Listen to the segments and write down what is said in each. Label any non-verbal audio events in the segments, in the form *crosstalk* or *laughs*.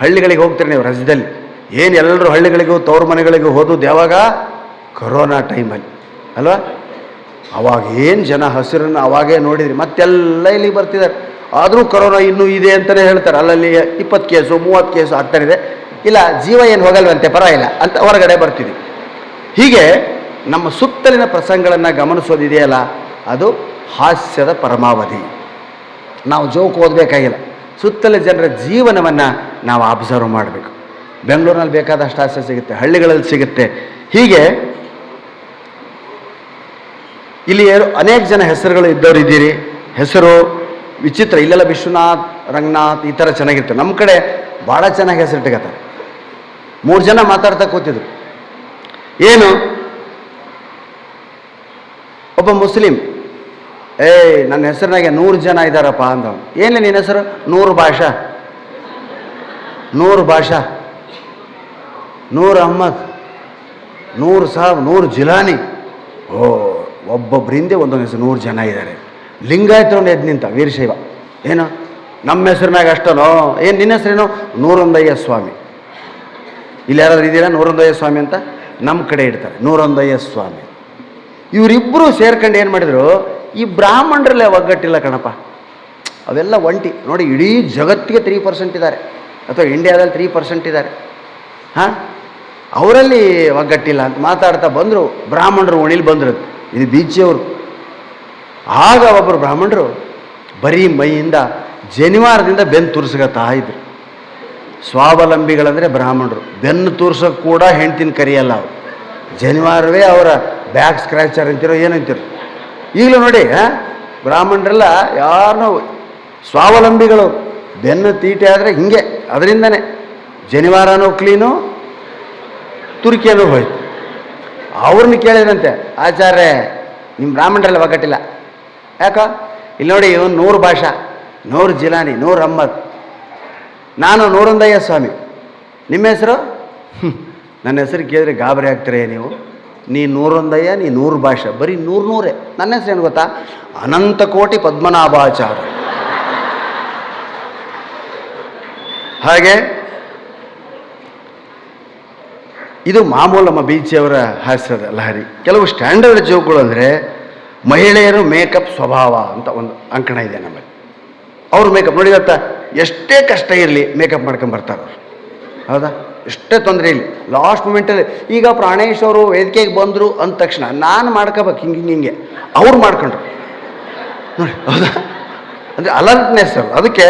ಹಳ್ಳಿಗಳಿಗೆ ಹೋಗ್ತೀರಿ ನೀವು ರಜದಲ್ಲಿ. ಏನು ಎಲ್ಲರೂ ಹಳ್ಳಿಗಳಿಗೂ, ತವ್ರ ಮನೆಗಳಿಗೂ ಹೋದದ್ದು ಯಾವಾಗ? ಕೊರೋನಾ ಟೈಮಲ್ಲಿ. ಅಲ್ವಾ? ಅವಾಗ ಏನು ಜನ ಹಸಿರನ್ನು ಅವಾಗೇ ನೋಡಿದ್ರಿ, ಮತ್ತೆಲ್ಲ ಇಲ್ಲಿಗೆ ಬರ್ತಿದ್ದಾರೆ. ಆದರೂ ಕೊರೋನಾ ಇನ್ನೂ ಇದೆ ಅಂತಲೇ ಹೇಳ್ತಾರೆ. ಅಲ್ಲಲ್ಲಿ ಇಪ್ಪತ್ತು ಕೇಸು, ಮೂವತ್ತು ಕೇಸು ಆಗ್ತಾನಿದೆ ಇಲ್ಲ, ಜೀವ ಏನು ಹೋಗಲ್ವಂತೆ, ಪರವಾಗಿಲ್ಲ ಅಂತ ಹೊರಗಡೆ ಬರ್ತಿದ್ವಿ. ಹೀಗೆ ನಮ್ಮ ಸುತ್ತಲಿನ ಪ್ರಸಂಗಗಳನ್ನು ಗಮನಿಸೋದಿದೆಯಲ್ಲ, ಅದು ಹಾಸ್ಯದ ಪರಮಾವಧಿ. ನಾವು ಜೋಕ್ ಓದಬೇಕಾಗಿಲ್ಲ. ಸುತ್ತಲ ಜನರ ಜೀವನವನ್ನು ನಾವು ಅಬ್ಸರ್ವ್ ಮಾಡಬೇಕು. ಬೆಂಗಳೂರಿನಲ್ಲಿ ಬೇಕಾದಷ್ಟು ಆಸೆ ಸಿಗುತ್ತೆ, ಹಳ್ಳಿಗಳಲ್ಲಿ ಸಿಗುತ್ತೆ. ಹೀಗೆ ಇಲ್ಲಿ ಅನೇಕ ಜನ ಹೆಸರುಗಳು ಇದ್ದವರು ಇದ್ದೀರಿ. ಹೆಸರು ವಿಚಿತ್ರ, ಇಲ್ಲೆಲ್ಲ ವಿಶ್ವನಾಥ್, ರಂಗನಾಥ್ ಈ ಥರ ಚೆನ್ನಾಗಿರ್ತವೆ ನಮ್ಮ ಕಡೆ ಭಾಳ ಚೆನ್ನಾಗಿ ಹೆಸರು ಹೆಸರಿಟ್ಕೋತಾರೆ ಮೂರು ಜನ ಮಾತಾಡ್ತಾ ಕೂತಿದ್ರು. ಏನು? ಒಬ್ಬ ಮುಸ್ಲಿಂ, ಏಯ್, ನನ್ನ ಹೆಸರಿನಾಗೆ ನೂರು ಜನ ಇದ್ದಾರಪ್ಪ ಅಂದವನು. ಏನು ನಿನ್ನ ಹೆಸರು? ನೂರು ಭಾಷಾ? ನೂರು ಭಾಷಾ, ನೂರು ಅಹ್ಮದ್, ನೂರು ಸಾಬ್, ನೂರು ಜಿಲಾನಿ. ಓ ಒಬ್ಬೊಬ್ಬರ ಹಿಂದೆ ಒಂದೊಂದು ಹೆಸರು, ನೂರು ಜನ ಇದ್ದಾರೆ. ಲಿಂಗಾಯತರನ್ನು ಎದ್ದು ನಿಂತ, ವೀರಶೈವ. ಏನು? ನಮ್ಮ ಹೆಸರು ಮ್ಯಾಗ ಅಷ್ಟನೋ? ಏನು ನಿನ್ನ ಹೆಸರೇನು? ನೂರೊಂದಯ್ಯ ಸ್ವಾಮಿ. ಇಲ್ಲಿ ಯಾರಾದ್ರೂ ಇದ್ದೀರಾ? ನೂರೊಂದಯ್ಯ ಸ್ವಾಮಿ ಅಂತ? ನಮ್ಮ ಕಡೆ ಇಡ್ತಾರೆ, ನೂರೊಂದಯ್ಯ ಸ್ವಾಮಿ. ಇವರಿಬ್ಬರು ಸೇರ್ಕೊಂಡು ಏನು ಮಾಡಿದ್ರು? ಈ ಬ್ರಾಹ್ಮಣರಲ್ಲೇ ಒಗ್ಗಟ್ಟಿಲ್ಲ ಕಣಪ್ಪ. ಅವೆಲ್ಲ ಒಂಟಿ. ನೋಡಿ, ಇಡೀ ಜಗತ್ತಿಗೆ ತ್ರೀ ಪರ್ಸೆಂಟ್ ಇದ್ದಾರೆ. ಅಥವಾ ಇಂಡಿಯಾದಲ್ಲಿ ತ್ರೀ ಪರ್ಸೆಂಟ್ ಇದ್ದಾರೆ. ಹಾಂ? ಅವರಲ್ಲಿ ಒಗ್ಗಟ್ಟಿಲ್ಲ ಅಂತ ಮಾತಾಡ್ತಾ ಬಂದರು, ಬ್ರಾಹ್ಮಣರು ಒಣಿಲಿ ಬಂದರು ಇದು ಬೀಚಿಯವರು. ಆಗ ಒಬ್ಬರು ಬ್ರಾಹ್ಮಣರು ಬರೀ ಮೈಯಿಂದ ಜನಿವಾರದಿಂದ ಬೆನ್ನು ತುರ್ಸ್ಕೊತಾ ಇದ್ರು ಸ್ವಾವಲಂಬಿಗಳಂದರೆ ಬ್ರಾಹ್ಮಣರು. ಬೆನ್ನು ತೂರ್ಸೋಕೆ ಕೂಡ ಹೆಂಡ್ತಿನ ಕರಿಯಲ್ಲ ಅವರು. ಜನಿವಾರವೇ ಅವರ ಬ್ಯಾಕ್ ಸ್ಕ್ರ್ಯಾಚರ್ ಅಂತಿರೋ ಏನಂತಿರೋ ಈಗಲೂ ನೋಡಿ ಬ್ರಾಹ್ಮಣರೆಲ್ಲ ಯಾರನ್ನೋ ಸ್ವಾವಲಂಬಿಗಳು. ಬೆನ್ನು ತೀಟೆ ಆದರೆ ಹಿಂಗೆ ಅದರಿಂದನೇ. ಜನಿವಾರನೂ ಕ್ಲೀನು ತುರ್ಕಿಯಲ್ಲೂ ಹೋಯ್ತು. ಅವ್ರನ್ನ ಕೇಳಿದಂತೆ ಆಚಾರ್ಯ ನಿಮ್ಮ ಬ್ರಾಹ್ಮಣರಲ್ಲಿ ಒಗ್ಗಟ್ಟಿಲ್ಲ. ಯಾಕೋ? ಇಲ್ಲಿ ನೋಡಿ ಇವನು ನೂರು ಭಾಷಾ ನೂರು ಜಿಲಾನಿ ನೂರು ಅಮ್ಮದ್. ನಾನು ನೂರೊಂದಯ್ಯ ಸ್ವಾಮಿ. ನಿಮ್ಮ ಹೆಸರು. ನನ್ನ ಹೆಸರು ಕೇಳಿದ್ರೆ ಗಾಬರಿ ಆಗ್ತೀರೇ ನೀವು? ನೀ ನೂರೊಂದಯ್ಯ ನೀ ನೂರು ಭಾಷೆ ಬರೀ ನೂರು ನೂರೇ ನನ್ನ ಹೆಸರು ಏನು ಗೊತ್ತಾ? ಅನಂತ ಕೋಟಿ ಪದ್ಮನಾಭಾಚಾರ ಹಾಗೆ ಇದು ಮಾಮೂಲು ನಮ್ಮ ಬೀಚಿಯವರ ಹಾಸ್ಯದ ಲಹರಿ. ಕೆಲವು ಸ್ಟ್ಯಾಂಡರ್ಡ್ ಜೋಕ್ಗಳು ಅಂದರೆ ಮಹಿಳೆಯರು ಮೇಕಪ್ ಸ್ವಭಾವ ಅಂತ ಒಂದು ಅಂಕಣ ಇದೆ ನಮಗೆ ಅವರು ಮೇಕಪ್ ನೋಡಿ ಗೊತ್ತಾ ಎಷ್ಟೇ ಕಷ್ಟ ಇರಲಿ ಮೇಕಪ್ ಮಾಡ್ಕೊಂಡು ಬರ್ತಾರೆ ಹೌದಾ? ಎಷ್ಟೇ ತೊಂದರೆ ಇರಲಿ. ಲಾಸ್ಟ್ ಮೂಮೆಂಟಲ್ಲಿ ಈಗ ಪ್ರಾಣೇಶ್ ಅವರು ವೇದಿಕೆಗೆ ಬಂದರು ಅಂದ ತಕ್ಷಣ ನಾನು ಮಾಡ್ಕೋಬೇಕು ಹಿಂಗೆ ಹಿಂಗೆ ಹಿಂಗೆ. ಅವ್ರು ಮಾಡ್ಕೊಂಡ್ರು. ನೋಡಿ, ಹೌದಾ? ಅಂದರೆ ಅಲರ್ಟ್ನೆಸ್ ಅವರು. ಅದಕ್ಕೆ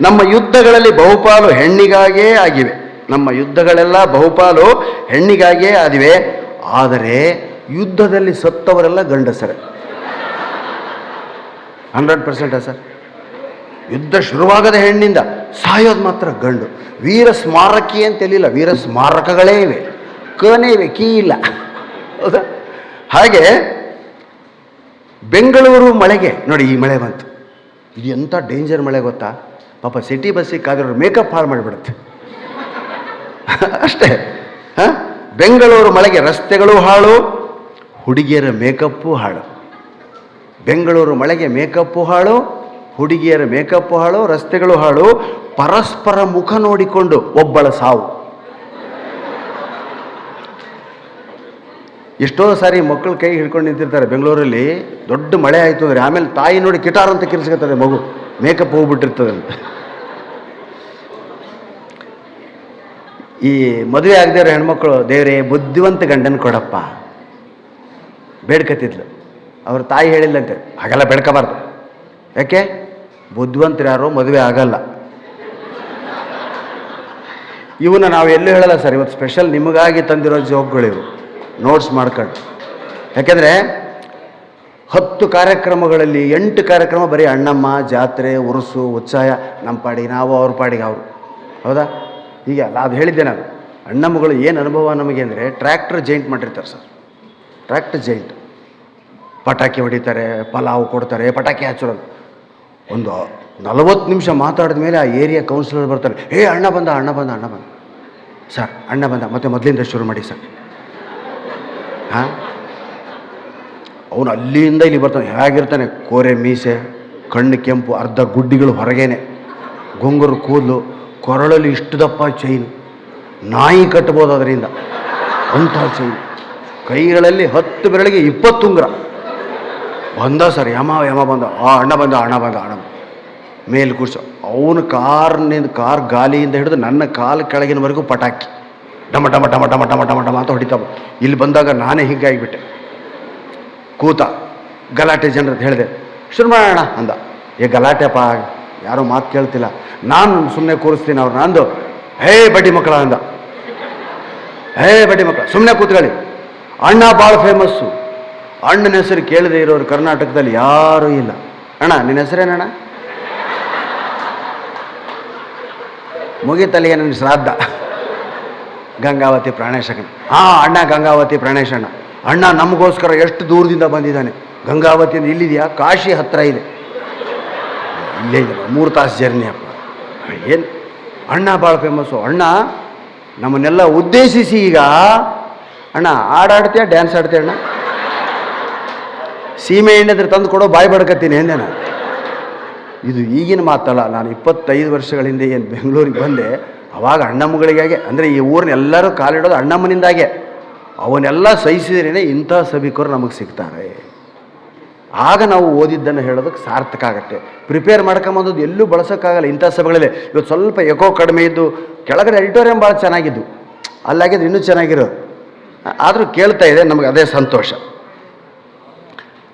ನಮ್ಮ ಯುದ್ಧಗಳಲ್ಲಿ ಬಹುಪಾಲು ಹೆಣ್ಣಿಗಾಗಿಯೇ ಆಗಿವೆ. ನಮ್ಮ ಯುದ್ಧಗಳೆಲ್ಲ ಬಹುಪಾಲು ಹೆಣ್ಣಿಗಾಗಿಯೇ ಆದಿವೆ. ಆದರೆ ಯುದ್ಧದಲ್ಲಿ ಸತ್ತವರೆಲ್ಲ ಗಂಡಸರೇ. ಹಂಡ್ರೆಡ್ ಪರ್ಸೆಂಟಾ ಸರ್? ಯುದ್ಧ ಶುರುವಾಗದ ಹೆಣ್ಣಿಂದ ಸಾಯೋದು ಮಾತ್ರ ಗಂಡು. ವೀರ ಸ್ಮಾರಕಿ ಅಂತೇಳಿಲ್ಲ ವೀರ ಸ್ಮಾರಕಗಳೇ ಇವೆ. ಕನೇ ಇವೆ. ಕೀ ಇಲ್ಲ. ಹಾಗೆ ಬೆಂಗಳೂರು ಮಳೆಗೆ, ನೋಡಿ ಈ ಮಳೆ ಬಂತು. ಇದು ಎಂಥ ಡೇಂಜರ್ ಮಳೆ ಗೊತ್ತಾ? ಪಾಪ ಸಿಟಿ ಬಸ್ಸಿಗೆ ಕಾದಿರೋರು ಮೇಕಪ್ ಹಾಳು ಮಾಡಿಬಿಡುತ್ತೆ. *laughs* ಅಷ್ಟೇ. ಹಾಂ? ಬೆಂಗಳೂರು ಮಳೆಗೆ ರಸ್ತೆಗಳು ಹಾಳು, ಹುಡುಗಿಯರ ಮೇಕಪ್ಪು ಹಾಳು. ಬೆಂಗಳೂರು ಮಳೆಗೆ ಮೇಕಪ್ಪು ಹಾಳು, ಹುಡುಗಿಯರ ಮೇಕಪ್ಪು ಹಾಳು, ರಸ್ತೆಗಳು ಹಾಳು, ಪರಸ್ಪರ ಮುಖ ನೋಡಿಕೊಂಡು ಒಬ್ಬಳ ಸಾವು. ಎಷ್ಟೋ ಸಾರಿ ಮಕ್ಕಳು ಕೈ ಹಿಡ್ಕೊಂಡು ನಿಂತಿರ್ತಾರೆ ಬೆಂಗಳೂರಲ್ಲಿ. ದೊಡ್ಡ ಮಳೆ ಆಯಿತು ಅಂದರೆ ಆಮೇಲೆ ತಾಯಿ ನೋಡಿ ಕಿಟಾರ್ ಅಂತ ಕಿರ್ಸ್ಕೊತದೆ ಮಗು. ಮೇಕಪ್ ಹೋಗ್ಬಿಟ್ಟಿರ್ತದೆ ಈ ಮದುವೆ ಆಗದೇ ಇರೋ ಹೆಣ್ಮಕ್ಳು, ದೇವರೇ, ಬುದ್ಧಿವಂತ ಗಂಡನ ಕೊಡಪ್ಪ. ಬೇಡ್ಕತ್ತಿದ್ಲು. ಅವ್ರ ತಾಯಿ ಹೇಳಿಲ್ಲಂತೆ ಹಾಗೆಲ್ಲ ಬೇಡ್ಕೋಬಾರ್ದು. ಯಾಕೆ? ಬುದ್ಧಿವಂತರು ಯಾರೋ ಮದುವೆ ಆಗಲ್ಲ. ಇವನ್ನ ನಾವು ಎಲ್ಲೂ ಹೇಳಲ್ಲ ಸರ್, ಇವತ್ತು ಸ್ಪೆಷಲ್ ನಿಮಗಾಗಿ ತಂದಿರೋ ಜೋಕ್ಗಳಿವು ನೋಟ್ಸ್ ಮಾಡ್ಕೊಂಡು. ಯಾಕೆಂದರೆ ಹತ್ತು ಕಾರ್ಯಕ್ರಮಗಳಲ್ಲಿ ಎಂಟು ಕಾರ್ಯಕ್ರಮ ಬರೀ ಅಣ್ಣಮ್ಮ, ಜಾತ್ರೆ, ಉರುಸು ಉತ್ಸಾಹ ನಮ್ಮ ಪಾಡಿಗೆ ನಾವು, ಅವ್ರ ಪಾಡಿಗೆ ಅವರು. ಹೌದಾ? ಹೀಗೆ ಅಲ್ಲ, ಅದು ಹೇಳಿದ್ದೆ ನಾನು. ಅಣ್ಣಮ್ಮಗಳು ಏನು ಅನುಭವ ನಮಗೆ ಅಂದರೆ ಟ್ರ್ಯಾಕ್ಟ್ರ್ ಜೈಂಟ್ ಮಾಡಿರ್ತಾರೆ ಸರ್. Tractor giant. ಪಟಾಕಿ ಹೊಡಿತಾರೆ, ಪಲಾವ್ ಕೊಡ್ತಾರೆ, ಪಟಾಕಿ ಹಚ್ಚೋದು ಒಂದು ನಲವತ್ತು ನಿಮಿಷ ಮಾತಾಡಿದ ಮೇಲೆ ಆ ಏರಿಯಾ ಕೌನ್ಸಿಲರ್ ಬರ್ತಾರೆ, ಏ, ಅಣ್ಣ ಬಂದ ಅಣ್ಣ ಬಂದ ಅಣ್ಣ ಬಂದ. ಸರ್, ಅಣ್ಣ ಬಂದ. ಮತ್ತೆ ಮೊದಲಿಂದ ಶುರು ಮಾಡಿ ಸರ್. ಹಾಂ? ಅವನು ಅಲ್ಲಿಂದ ಇಲ್ಲಿ ಬರ್ತಾನೆ. ಹೇಗಿರ್ತಾನೆ? ಕೋರೆ, ಮೀಸೆ, ಕಣ್ಣು, ಕೆಂಪು, ಅರ್ಧ ಗುಡ್ಡಿಗಳು ಹೊರಗೇನೆ. ಗೊಂಗರು, ಕೂದಲು, ಕೊರಳಲ್ಲಿ ಇಷ್ಟು ದಪ್ಪ ಚೈನ್ ನಾಯಿ ಕಟ್ಬೋದು ಅದರಿಂದ ಅಂಥ ಚೈನ್ ಕೈಗಳಲ್ಲಿ ಹತ್ತು ಬೆರಳಿಗೆ ಇಪ್ಪತ್ತು ಉಂಗ್ರ. ಬಂದ ಸರ್, ಯಮ ಯಮ ಬಂದ. ಆ ಅಣ್ಣ ಬಂದ ಅಣ್ಣ ಬಂದ ಅಣ್ಣ. ಮೇಲೆ ಕೂರಿಸ ಅವನು ಕಾರ್ನಿಂದ ಕಾರ್ ಗಾಲಿಯಿಂದ ಹಿಡಿದು ನನ್ನ ಕಾಲು ಕೆಳಗಿನವರೆಗೂ ಪಟಾಕಿ. ಡಮ ಡಮ ಡಮ ಡಮ ಡಮ ಡಮ ಡಮ ಅಂತ ಹೊಡಿತಾವ. ಇಲ್ಲಿ ಬಂದಾಗ ನಾನೇ ಹೀಗಾಗಿಬಿಟ್ಟೆ. ಕೂತ ಗಲಾಟೆ ಜನರದ್ದು ಹೇಳಿದೆ ಶುರು ಮಾಡೋಣ ಅಂದ. ಏ ಗಲಾಟೆಪ್ಪ ಯಾರೂ ಮಾತು ಕೇಳ್ತಿಲ್ಲ. ನಾನು ಸುಮ್ಮನೆ ಕೂರಿಸ್ತೀನಿ ಅವ್ರನ್ನ ಅಂದು, ಹೇ ಬಡ್ಡಿ ಮಕ್ಕಳ ಅಂದ. ಹೇ ಬಡ್ಡಿ ಮಕ್ಕಳ ಸುಮ್ಮನೆ ಕೂತ್ಕೊಳ್ಳಿ. ಅಣ್ಣ ಭಾಳ ಫೇಮಸ್ಸು ಅಣ್ಣನ ಹೆಸರು ಕೇಳದೆ ಇರೋರು ಕರ್ನಾಟಕದಲ್ಲಿ ಯಾರೂ ಇಲ್ಲ. ಅಣ್ಣ, ನಿನ್ನ ಹೆಸರೇನಣ್ಣ ಮುಗಿತಲ್ಲಿಗೆ ನನ್ನ ಶ್ರಾದ್ದ. ಗಂಗಾವತಿ ಪ್ರಾಣೇಶಕನ. ಹಾಂ. ಅಣ್ಣ ಗಂಗಾವತಿ ಪ್ರಾಣೇಶ್ ಅಣ್ಣ ಅಣ್ಣ ನಮಗೋಸ್ಕರ ಎಷ್ಟು ದೂರದಿಂದ ಬಂದಿದ್ದಾನೆ. ಗಂಗಾವತಿಯಿಂದ ಇಲ್ಲಿದೆಯಾ? ಕಾಶಿ ಹತ್ರ ಇದೆ. ಇಲ್ಲೇ ಇದೆ ಮೂರು ತಾಸು ಜರ್ನಿ ಅಪ್ಪ. ಏನು? ಅಣ್ಣ ಭಾಳ ಫೇಮಸ್ಸು ಅಣ್ಣ ನಮ್ಮನ್ನೆಲ್ಲ ಉದ್ದೇಶಿಸಿ ಈಗ ಅಣ್ಣ ಆಡಾಡ್ತೀಯ ಡ್ಯಾನ್ಸ್ ಆಡ್ತೀಯ ಅಣ್ಣ? ಸೀಮೆ ಎಣ್ಣೆದ್ರೆ ತಂದು ಕೊಡೋ ಬಾಯಿ ಬಡ್ಕತ್ತೀನಿ ಎಂದೆ ನಾನು. ಇದು ಈಗಿನ ಮಾತಲ್ಲ ನಾನು ಇಪ್ಪತ್ತೈದು ವರ್ಷಗಳ ಹಿಂದೆ ಏನು ಬೆಂಗಳೂರಿಗೆ ಬಂದೆ ಅವಾಗ ಅಣ್ಣಮ್ಮಗಳಿಗಾಗೆ ಅಂದರೆ ಈ ಊರಿನ ಎಲ್ಲರೂ ಕಾಲಿಡೋದು ಅಣ್ಣಮ್ಮನಿಂದಾಗೆ ಅವನ್ನೆಲ್ಲ ಸಹಿಸಿದ್ರೇ ಇಂಥ ಸಭಿಕರು ನಮಗೆ ಸಿಗ್ತಾರೆ. ಆಗ ನಾವು ಓದಿದ್ದನ್ನು ಹೇಳೋದಕ್ಕೆ ಸಾರ್ಥಕ ಆಗುತ್ತೆ. ಪ್ರಿಪೇರ್ ಮಾಡ್ಕೊಂಬಂದದ್ದು ಎಲ್ಲೂ ಬಳಸೋಕ್ಕಾಗಲ್ಲ ಇಂಥ ಸಭೆಗಳಲ್ಲಿ. ಇವತ್ತು ಸ್ವಲ್ಪ ಎಕೋ ಕಡಿಮೆ ಇದ್ದು ಕೆಳಗಡೆ ಎಡಿಟೋರಿಯಂ ಭಾಳ ಚೆನ್ನಾಗಿದ್ದು. ಅಲ್ಲಾಗಿದ್ರೆ ಇನ್ನೂ ಚೆನ್ನಾಗಿರೋದು ಆದರೂ ಕೇಳ್ತಾ ಇದೆ, ನಮಗೆ ಅದೇ ಸಂತೋಷ.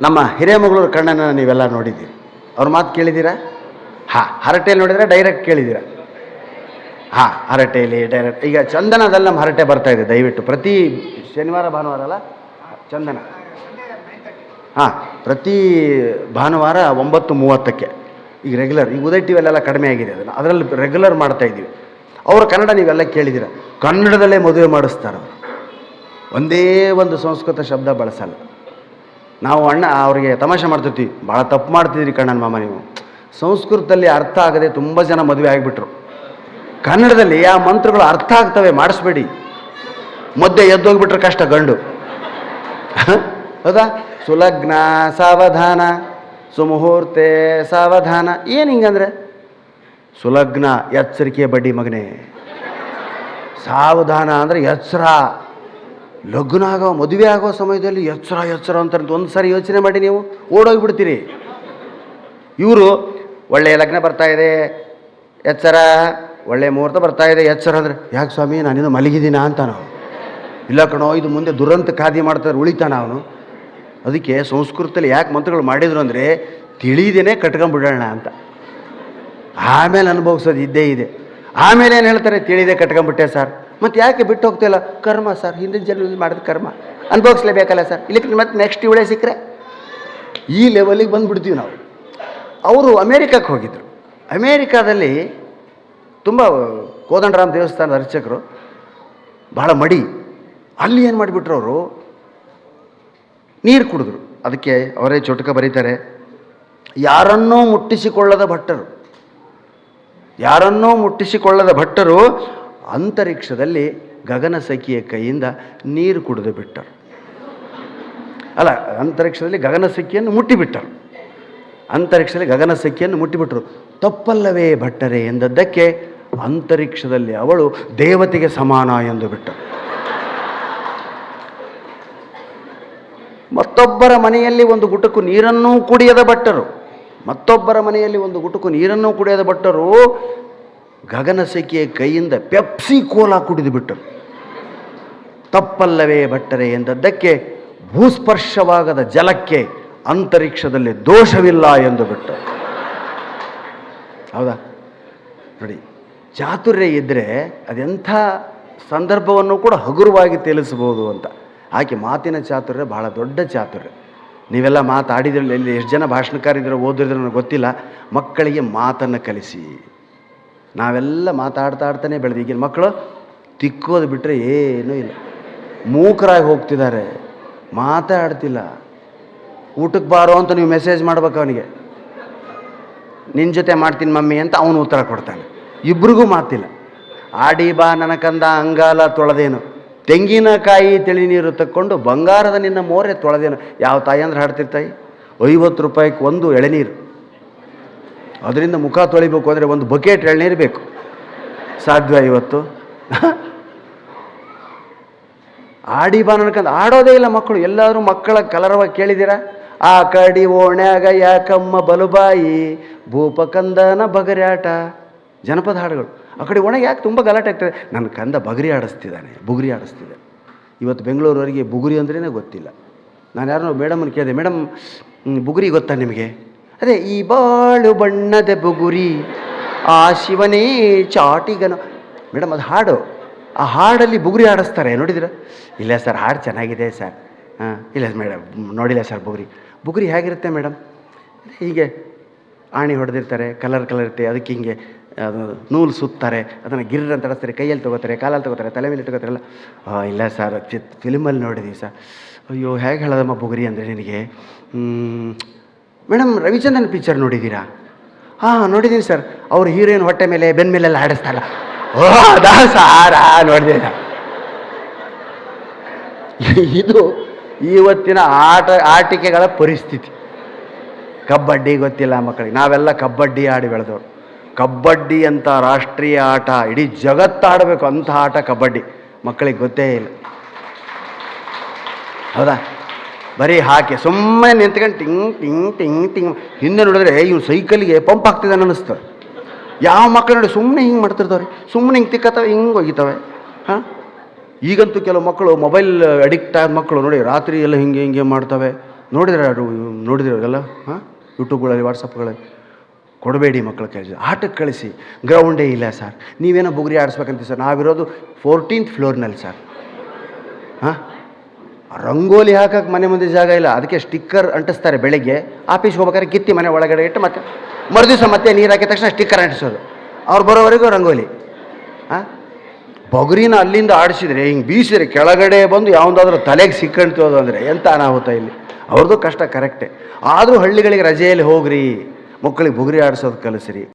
ನಮ್ಮ ಹಿರೇಮಗಳೂರು ಕಣ್ಣನ ನೀವೆಲ್ಲ ನೋಡಿದ್ದೀರಿ. ಅವ್ರ ಮಾತು ಕೇಳಿದ್ದೀರಾ? ಹಾಂ, ಹರಟೆಯಲ್ಲಿ ನೋಡಿದರೆ ಡೈರೆಕ್ಟ್ ಕೇಳಿದ್ದೀರಾ? ಹಾಂ, ಹರಟೆಯಲ್ಲಿ ಡೈರೆಕ್ಟ್ ಈಗ ಚಂದನದಲ್ಲಿ ನಮ್ಮ ಹರಟೆ ಬರ್ತಾ ಇದೆ, ದಯವಿಟ್ಟು. ಪ್ರತಿ ಶನಿವಾರ, ಭಾನುವಾರ ಅಲ್ಲ? ಚಂದನ. ಹಾಂ, ಪ್ರತಿ ಭಾನುವಾರ ಒಂಬತ್ತು ಮೂವತ್ತಕ್ಕೆ. ಈಗ ರೆಗ್ಯುಲರ್ ಈಗ ಉದಯ ಟಿ ವಿಯಲ್ಲೆಲ್ಲ ಕಡಿಮೆ ಆಗಿದೆ ಅದನ್ನು. ಅದರಲ್ಲಿ ರೆಗ್ಯುಲರ್ ಮಾಡ್ತಾ ಇದ್ದೀವಿ. ಅವರು ಕನ್ನಡ ನೀವೆಲ್ಲ ಕೇಳಿದ್ದೀರ? ಕನ್ನಡದಲ್ಲೇ ಮದುವೆ ಮಾಡಿಸ್ತಾರೆ ಒಂದೇ ಒಂದು ಸಂಸ್ಕೃತ ಶಬ್ದ ಬಳಸಲ್ಲ. ನಾವು ಅಣ್ಣ, ಅವರಿಗೆ ತಮಾಷೆ ಮಾಡ್ತಿರ್ತೀವಿ. ಭಾಳ ತಪ್ಪು ಮಾಡ್ತಿದ್ದೀರಿ ಕಣ್ಣನ ಮಾಮ ನೀವು. ಸಂಸ್ಕೃತದಲ್ಲಿ ಅರ್ಥ ಆಗದೆ ತುಂಬ ಜನ ಮದುವೆ ಆಗಿಬಿಟ್ರು. ಕನ್ನಡದಲ್ಲಿ ಆ ಮಂತ್ರಗಳು ಅರ್ಥ ಆಗ್ತವೆ, ಮಾಡಿಸ್ಬೇಡಿ. ಮಧ್ಯೆ ಎದ್ದೋಗ್ಬಿಟ್ರೆ ಕಷ್ಟ, ಗಂಡು. ಹೌದಾ? ಸುಲಗ್ನ ಸಾವಧಾನ, ಸುಮುಹೂರ್ತೆ ಸಾವಧಾನ. ಏನು ಹಿಂಗಂದ್ರೆ? ಸುಲಗ್ನ, ಎಚ್ಚರಿಕೆ ಬಡ್ಡಿ ಮಗನೇ. ಸಾವಧಾನ ಅಂದರೆ ಎಚ್ಚರ. ಲಗ್ನ ಆಗೋ ಮದುವೆ ಆಗೋ ಸಮಯದಲ್ಲಿ ಎಚ್ಚರ ಎಚ್ಚರ ಅಂತ ಒಂದು ಸಾರಿ ಯೋಚನೆ ಮಾಡಿ ನೀವು, ಓಡೋಗ್ಬಿಡ್ತೀರಿ. ಇವರು ಒಳ್ಳೆಯ ಲಗ್ನ ಬರ್ತಾ ಇದೆ, ಎಚ್ಚರ. ಒಳ್ಳೆಯ ಮುಹೂರ್ತ ಬರ್ತಾ ಇದೆ ಎಚ್ಚರ ಅಂದರೆ ಯಾಕೆ ಸ್ವಾಮಿ, ನಾನಿನ್ನು ಮಲಗಿದ್ದೀನ ಅಂತ ನಾವು. ಇಲ್ಲ ಕಣೋ, ಇದು ಮುಂದೆ ದುರಂತ ಖಾದಿ ಮಾಡ್ತಾರೆ ಉಳಿತಾನ ಅವನು. ಅದಕ್ಕೆ ಸಂಸ್ಕೃತದಲ್ಲಿ ಯಾಕೆ ಮಂತ್ರಗಳು ಮಾಡಿದ್ರು ಅಂದರೆ, ತಿಳಿದೇನೆ ಕಟ್ಕೊಂಬಿಡೋಣ ಅಂತ. ಆಮೇಲೆ ಅನುಭವಿಸೋದು ಇದ್ದೇ ಇದೆ. ಆಮೇಲೆ ಏನು ಹೇಳ್ತಾರೆ, ತಿಳಿದೆ ಕಟ್ಕೊಂಬಿಟ್ಟೆ ಸರ್. ಮತ್ತು ಯಾಕೆ ಬಿಟ್ಟು ಹೋಗ್ತಿಲ್ಲ ಕರ್ಮ ಸರ್, ಹಿಂದಿನ ಜನ್ಮದಲ್ಲಿ ಮಾಡಿದ ಕರ್ಮ. ಅನುಭವಿಸ್ಲೇಬೇಕಲ್ಲ ಸರ್? ಇಲ್ಲಿಕ್ಕೆ ಮತ್ತೆ ನೆಕ್ಸ್ಟ್ ಇವಳೇ ಸಿಕ್ಕರೆ? ಈ ಲೆವೆಲಿಗೆ ಬಂದುಬಿಡ್ತೀವಿ ನಾವು. ಅವರು ಅಮೇರಿಕಕ್ಕೆ ಹೋಗಿದ್ದರು ಅಮೇರಿಕಾದಲ್ಲಿ ತುಂಬ ಕೋದಂಡರಾಮ್ ದೇವಸ್ಥಾನದ ಅರ್ಚಕರು ಭಾಳ ಮಡಿ. ಅಲ್ಲಿ ಏನು ಮಾಡಿಬಿಟ್ರು ಅವರು? ನೀರು ಕುಡಿದ್ರು. ಅದಕ್ಕೆ ಅವರೇ ಚುಟುಕ ಬರೀತಾರೆ, ಯಾರನ್ನೂ ಮುಟ್ಟಿಸಿಕೊಳ್ಳದ ಭಟ್ಟರು, ಯಾರನ್ನೂ ಮುಟ್ಟಿಸಿಕೊಳ್ಳದ ಭಟ್ಟರು ಅಂತರಿಕ್ಷದಲ್ಲಿ ಗಗನ ಸಖಿಯ ಕೈಯಿಂದ ನೀರು ಕುಡಿದು ಬಿಟ್ಟರು. ಅಲ್ಲ, ಅಂತರಿಕ್ಷದಲ್ಲಿ ಗಗನ ಸಖಿಯನ್ನು ಮುಟ್ಟಿಬಿಟ್ಟರು ಅಂತರಿಕ್ಷದಲ್ಲಿ ಗಗನ ಸಖಿಯನ್ನು ಮುಟ್ಟಿಬಿಟ್ರು ತಪ್ಪಲ್ಲವೇ ಭಟ್ಟರೆ ಎಂದದ್ದಕ್ಕೆ ಅಂತರಿಕ್ಷದಲ್ಲಿ ಅವಳು ದೇವತೆಗೆ ಸಮಾನ ಎಂದು ಬಿಟ್ಟ. ಮತ್ತೊಬ್ಬರ ಮನೆಯಲ್ಲಿ ಒಂದು ಗುಟುಕು ನೀರನ್ನೂ ಕುಡಿಯದ ಭಟ್ಟರು. ಮತ್ತೊಬ್ಬರ ಮನೆಯಲ್ಲಿ ಒಂದು ಗುಟುಕು ನೀರನ್ನೂ ಕುಡಿಯದ ಭಟ್ಟರು ಗಗನಸಖಿಯ ಕೈಯಿಂದ ಪೆಪ್ಸಿ ಕೋಲಾ ಕುಡಿದು ಬಿಟ್ಟರು. ತಪ್ಪಲ್ಲವೇ ಭಟ್ಟರೆ ಎಂದದ್ದಕ್ಕೆ ಭೂಸ್ಪರ್ಶವಾಗದ ಜಲಕ್ಕೆ ಅಂತರಿಕ್ಷದಲ್ಲಿ ದೋಷವಿಲ್ಲ ಎಂದು ಬಿಟ್ಟರು. ಹೌದಾ? ನೋಡಿ ಚಾತುರ್ಯ ಇದ್ದರೆ ಅದೆಂಥ ಸಂದರ್ಭವನ್ನು ಕೂಡ ಹಗುರವಾಗಿ ತಿಳಿಸ್ಬೋದು ಅಂತ. ಆಕೆ ಮಾತಿನ ಚಾತುರ್ಯ ಬಹಳ ದೊಡ್ಡ ಚಾತುರ್ಯ. ನೀವೆಲ್ಲ ಮಾತಾಡಿದ್ರಲ್ಲಿ ಎಲ್ಲಿ ಎಷ್ಟು ಜನ ಭಾಷಣಕಾರಿದ್ರು ಓದಿದ್ರೆ ನನಗೆ ಗೊತ್ತಿಲ್ಲ. ಮಕ್ಕಳಿಗೆ ಮಾತನ್ನು ಕಲಿಸಿ. ನಾವೆಲ್ಲ ಮಾತಾಡ್ತಾ ಆಡ್ತಾನೆ ಬೆಳೆದು ಈಗಿನ ಮಕ್ಕಳು ತಿಕ್ಕೋದು ಬಿಟ್ಟರೆ ಏನೂ ಇಲ್ಲ. ಮೂಕರಾಗಿ ಹೋಗ್ತಿದ್ದಾರೆ. ಮಾತಾಡ್ತಿಲ್ಲ. ಊಟಕ್ಕೆ ಬಾರೋ ಅಂತ ನೀವು ಮೆಸೇಜ್ ಮಾಡ್ಬೇಕು ಅವನಿಗೆ. ನಿನ್ನ ಜೊತೆ ಮಾಡ್ತೀನಿ ಮಮ್ಮಿ ಅಂತ ಅವನು ಉತ್ತರ ಕೊಡ್ತಾನೆ. ಇಬ್ರಿಗೂ ಮಾತಿಲ್ಲ. ಆಡಿ ಬಾ ನನಕಂದ ಅಂಗಾಲ ತೊಳೆದೇನು. ತೆಂಗಿನಕಾಯಿ ತಿಳಿ ನೀರು ತಕ್ಕೊಂಡು ಬಂಗಾರದ ನಿನ್ನ ಮೋರೆ ತೊಳೆದೇನು. ಯಾವ ತಾಯಿ ಅಂದ್ರೆ ಹಾಡ್ತಿರ್ತಾಯಿ ಐವತ್ತು ರೂಪಾಯಿಗೆ ಒಂದು ಎಳೆನೀರು. ಅದರಿಂದ ಮುಖ ತೊಳಿಬೇಕು ಅಂದರೆ ಒಂದು ಬಕೆಟ್ ಎಳ್ನೀರು ಬೇಕು. ಸಾಧ್ಯ ಇವತ್ತು ಆಡಿ ಬಾ ನನಕಂದ. ಆಡೋದೇ ಇಲ್ಲ ಮಕ್ಕಳು. ಎಲ್ಲಾದರೂ ಮಕ್ಕಳ ಕಲರವ ಕೇಳಿದ್ದೀರಾ ಆ ಕಡಿ ಓಣ್ಯಾಗ ಯಾಕಮ್ಮ ಬಲುಬಾಯಿ? ಭೂಪಕಂದನ ಬಗರ್ಯಾಟ. ಜನಪದ ಹಾಡುಗಳು. ಆ ಕಡೆ ಒಣಗೆ ಯಾಕೆ ತುಂಬ ಗಲಾಟೆ ಆಗ್ತದೆ. ನನ್ನ ಕಂದ ಬಗರಿ ಆಡಿಸ್ತಿದ್ದಾನೆ, ಬುಗುರಿ ಆಡಿಸ್ತಿದೆ. ಇವತ್ತು ಬೆಂಗಳೂರವರಿಗೆ ಬುಗುರಿ ಅಂದ್ರೇ ಗೊತ್ತಿಲ್ಲ. ನಾನು ಯಾರನ್ನೋ ಮೇಡಮನ್ನು ಕೇಳಿದೆ, ಮೇಡಮ್ ಬುಗುರಿ ಗೊತ್ತಾ ನಿಮಗೆ? ಅದೇ, ಈ ಬಾಳು ಬಣ್ಣದ ಬುಗುರಿ, ಆ ಶಿವನೇ ಚಾಟಿಗನ. ಮೇಡಮ್, ಅದು ಹಾಡು. ಆ ಹಾಡಲ್ಲಿ ಬುಗುರಿ ಆಡಿಸ್ತಾರೆ ನೋಡಿದಿರ ಇಲ್ಲ ಸರ್, ಹಾಡು ಚೆನ್ನಾಗಿದೆ ಸರ್. ಹಾಂ, ಇಲ್ಲ ಮೇಡಮ್, ನೋಡಿಲ್ಲ ಸರ್ ಬುಗುರಿ. ಬುಗುರಿ ಹೇಗಿರುತ್ತೆ ಮೇಡಮ್? ಹೀಗೆ ಆಣಿ ಹೊಡೆದಿರ್ತಾರೆ, ಕಲರ್ ಕಲರ್ ಇರುತ್ತೆ, ಅದಕ್ಕೆ ಹಿಂಗೆ ಅದು ನೂಲು ಸುತ್ತಾರೆ, ಅದನ್ನು ಗಿರ್ರ ಅಂತ ಅಡಿಸ್ತಾರೆ ಕೈಯಲ್ಲಿ ತೊಗೋತಾರೆ, ಕಾಲಲ್ಲಿ ತೊಗೋತಾರೆ, ತಲೆ ಮೇಲೆ ಇಟ್ಕೋತಾರಲ್ಲ ಇಲ್ಲ ಸರ್ ಚಿತ್, ಫಿಲ್ಮಲ್ಲಿ ನೋಡಿದ್ದೀವಿ ಸರ್ ಅಯ್ಯೋ, ಹೇಗೆ ಹೇಳೋದಮ್ಮ ಬುಗುರಿ ಅಂದರೆ ನಿನಗೆ? ಮೇಡಮ್ ರವಿಚಂದ್ರನ್ ಪಿಕ್ಚರ್ ನೋಡಿದ್ದೀರಾ ಹಾಂ ನೋಡಿದ್ದೀನಿ ಸರ್ ಅವ್ರು ಹೀರೋಯಿನ್ ಹೊಟ್ಟೆ ಮೇಲೆ ಬೆನ್ನ ಮೇಲೆಲ್ಲ ಆಡಿಸ್ತಾರಲ್ಲ ಓ ಅದಾ ನೋಡಿದೆ ನಾನು. ಇದು ಇವತ್ತಿನ ಆಟ, ಆಟಿಕೆಗಳ ಪರಿಸ್ಥಿತಿ. ಕಬಡ್ಡಿ ಗೊತ್ತಿಲ್ಲ ಮಕ್ಕಳಿಗೆ. ನಾವೆಲ್ಲ ಕಬಡ್ಡಿ ಆಡಿ ಬೆಳೆದವರು. ಕಬಡ್ಡಿ ಅಂತ ರಾಷ್ಟ್ರೀಯ ಆಟ. ಇಡೀ ಜಗತ್ತಾಡಬೇಕು ಅಂಥ ಆಟ ಕಬಡ್ಡಿ. ಮಕ್ಕಳಿಗೆ ಗೊತ್ತೇ ಇಲ್ಲ. ಹೌದಾ? ಬರೀ ಹಾಕಿ ಸುಮ್ಮನೆ ನಿಂತ್ಕೊಂಡು ಟಿಂಗ್ ಟಿಂಗ್ ಟಿಂಗ್ ಟಿಂಗ್. ಹಿಂದೆ ನೋಡಿದ್ರೆ ಇವ್ನು ಸೈಕಲ್ಗೆ ಪಂಪ್ ಆಗ್ತಿದ್ದಾನೆ ಅನ್ನಿಸ್ತಾರೆ ಯಾವ ಮಕ್ಕಳು ನೋಡಿ ಸುಮ್ಮನೆ ಹಿಂಗೆ ಮಾಡ್ತಿರ್ತಾವ್ರಿ? ಸುಮ್ಮನೆ ಹಿಂಗೆ ತಿಕ್ಕತ್ತವೆ, ಹಿಂಗೆ ಒಗಿತವೆ. ಹಾಂ? ಈಗಂತೂ ಕೆಲವು ಮಕ್ಕಳು ಮೊಬೈಲ್ ಅಡಿಕ್ಟ್ ಆದ ಮಕ್ಕಳು ನೋಡಿ ರಾತ್ರಿ ಎಲ್ಲ ಹಿಂಗೆ ಹಿಂಗೆ ಮಾಡ್ತವೆ. ನೋಡಿದ್ರೆ ಯಾರು ನೋಡಿದ್ರೆ ಅವರೆಲ್ಲ ಹಾಂ ಯೂಟ್ಯೂಬ್ಗಳಲ್ಲಿ ವಾಟ್ಸಪ್ಗಳಲ್ಲಿ ಕೊಡಬೇಡಿ ಮಕ್ಕಳು ಕಳಿಸಿ ಆಟಕ್ಕೆ ಕಳಿಸಿ. ಗ್ರೌಂಡೇ ಇಲ್ಲ ಸರ್. ನೀವೇನೋ ಬುಗುರಿ ಆಡಿಸ್ಬೇಕಂತ ಸರ್. ನಾವಿರೋದು ಫೋರ್ಟೀನ್ತ್ ಫ್ಲೋರ್ನಲ್ಲಿ ಸರ್. ಹಾಂ? ರಂಗೋಲಿ ಹಾಕಕ್ಕೆ ಮನೆ ಮುಂದೆ ಜಾಗ ಇಲ್ಲ. ಅದಕ್ಕೆ ಸ್ಟಿಕ್ಕರ್ ಅಂಟಿಸ್ತಾರೆ ಬೆಳಗ್ಗೆ. ಆಫೀಸ್ಗೆ ಹೋಗ್ಬೇಕಾದ್ರೆ ಕಿತ್ತಿ ಮನೆ ಒಳಗಡೆ ಇಟ್ಟು ಮತ್ತೆ ಮರುದಿವಸ ಮತ್ತೆ ನೀರು ಹಾಕಿದ ತಕ್ಷಣ ಸ್ಟಿಕ್ಕರ್ ಅಂಟಿಸೋದು. ಅವ್ರು ಬರೋವರೆಗೂ ರಂಗೋಲಿ. ಹಾಂ? ಬೊಗರಿನ ಅಲ್ಲಿಂದ ಆಡಿಸಿದ್ರೆ ಹಿಂಗೆ ಬೀಸಿದ್ರೆ ಕೆಳಗಡೆ ಬಂದು ಯಾವುದಾದ್ರೂ ತಲೆಗೆ ಸಿಕ್ಕಂತೋದು ಅಂದರೆ ಎಂತ ಅನಾಹುತ ಇಲ್ಲಿ. ಅವ್ರದ್ದು ಕಷ್ಟ ಕರೆಕ್ಟೇ ಆದರೂ ಹಳ್ಳಿಗಳಿಗೆ ರಜೆಯಲ್ಲಿ ಹೋಗ್ರಿ. ಮಕ್ಕಳಿಗೆ ಬುಗುರಿ ಆಡಿಸೋದು ಕಲಿಸ್ರಿ.